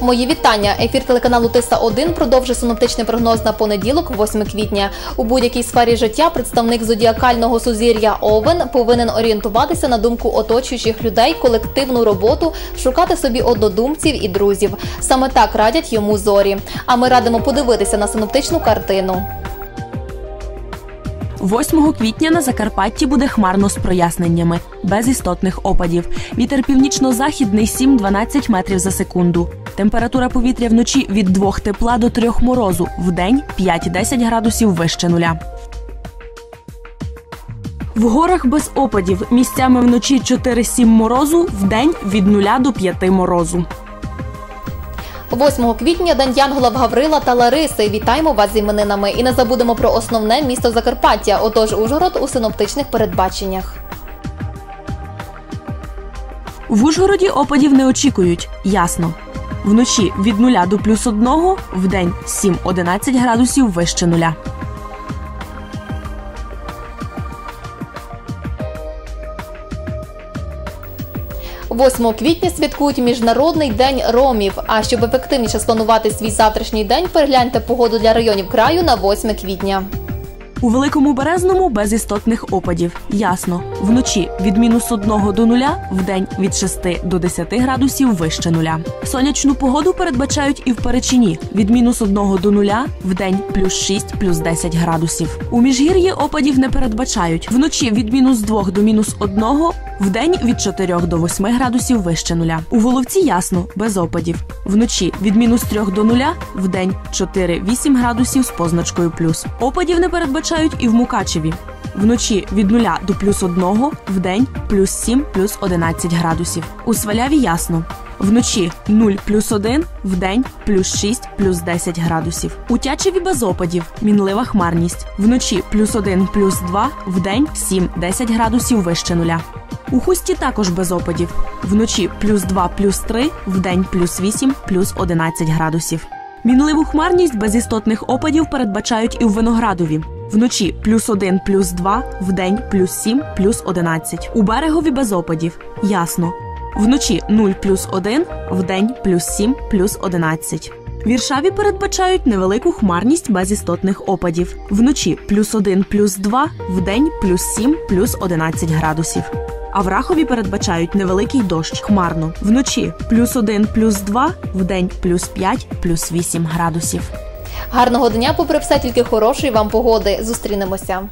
Мої вітання. Ефір телеканалу Тиса 1 продовжує синоптичний прогноз на понеділок, 8 квітня. У будь-якій сфері життя представник зодіакального сузір'я Овен повинен орієнтуватися на думку оточуючих людей, колективну роботу, шукати собі однодумців і друзів. Саме так радять йому зорі. А ми радимо подивитися на синоптичну картину. 8 квітня на Закарпатті буде хмарно з проясненнями, без істотних опадів. Вітер північно-західний 7-12 метрів за секунду. Температура повітря вночі від 2 тепла до 3 морозу, вдень 5-10 градусів вище нуля. В горах без опадів. Місцями вночі 4-7 морозу, вдень від 0 до 5 морозу. 8 квітня День Янголов Гаврила та Лариси. Вітаємо вас з іменинами і не забудемо про основне місто Закарпаття. Отож, Ужгород у синоптичних передбаченнях. В Ужгороді опадів не очікують. Ясно. Вночі від 0 до плюс 1, вдень 7-11 градусів вище нуля. – 8 квітня святкують Міжнародний день ромів. А щоб ефективніше спланувати свій завтрашній день, перегляньте погоду для районів краю на 8 квітня. У великому березному без істотних опадів. Ясно. Вночі від мінус 1 до 0, вдень від 6 до 10 градусів вище нуля. Сонячну погоду передбачають і в Перечині від мінус 1 до 0, вдень плюс 6, плюс 10 градусів. У міжгір'ї опадів не передбачають. Вночі від мінус 2 до мінус 1, вдень від 4 до 8 градусів вище нуля. У Воловці ясно, без опадів. Вночі від мінус 3 до 0, вдень 4-8 градусів з позначкою плюс. Опадів не передбачають і в Мукачеві. Вночі від 0 до плюс 1, вдень плюс 7, плюс 11 градусів. У Сваляві ясно. Вночі 0 плюс 1, вдень плюс 6, плюс 10 градусів. У Тячеві без опадів. Мінлива хмарність. Вночі плюс 1, плюс 2, вдень 7-10 градусів вище нуля. У хусті також без опадів. Вночі плюс 2, плюс 3, вдень плюс 8, плюс 11 градусів. Мінливу хмарність без істотних опадів передбачають і в Виноградові. Вночі плюс 1, плюс 2, вдень плюс 7, плюс 11. У берегові без опадів. Ясно. Вночі 0 плюс 1, вдень плюс 7, плюс 11. Віршаві передбачають невелику хмарність без істотних опадів. Вночі плюс 1, плюс 2, вдень плюс 7, плюс 11 градусів. А в Рахові передбачають невеликий дощ хмарно. Вночі плюс 1, плюс 2, вдень плюс 5, плюс 8 градусів. Гарного дня, попри все, тільки хорошої вам погоди. Зустрінемося.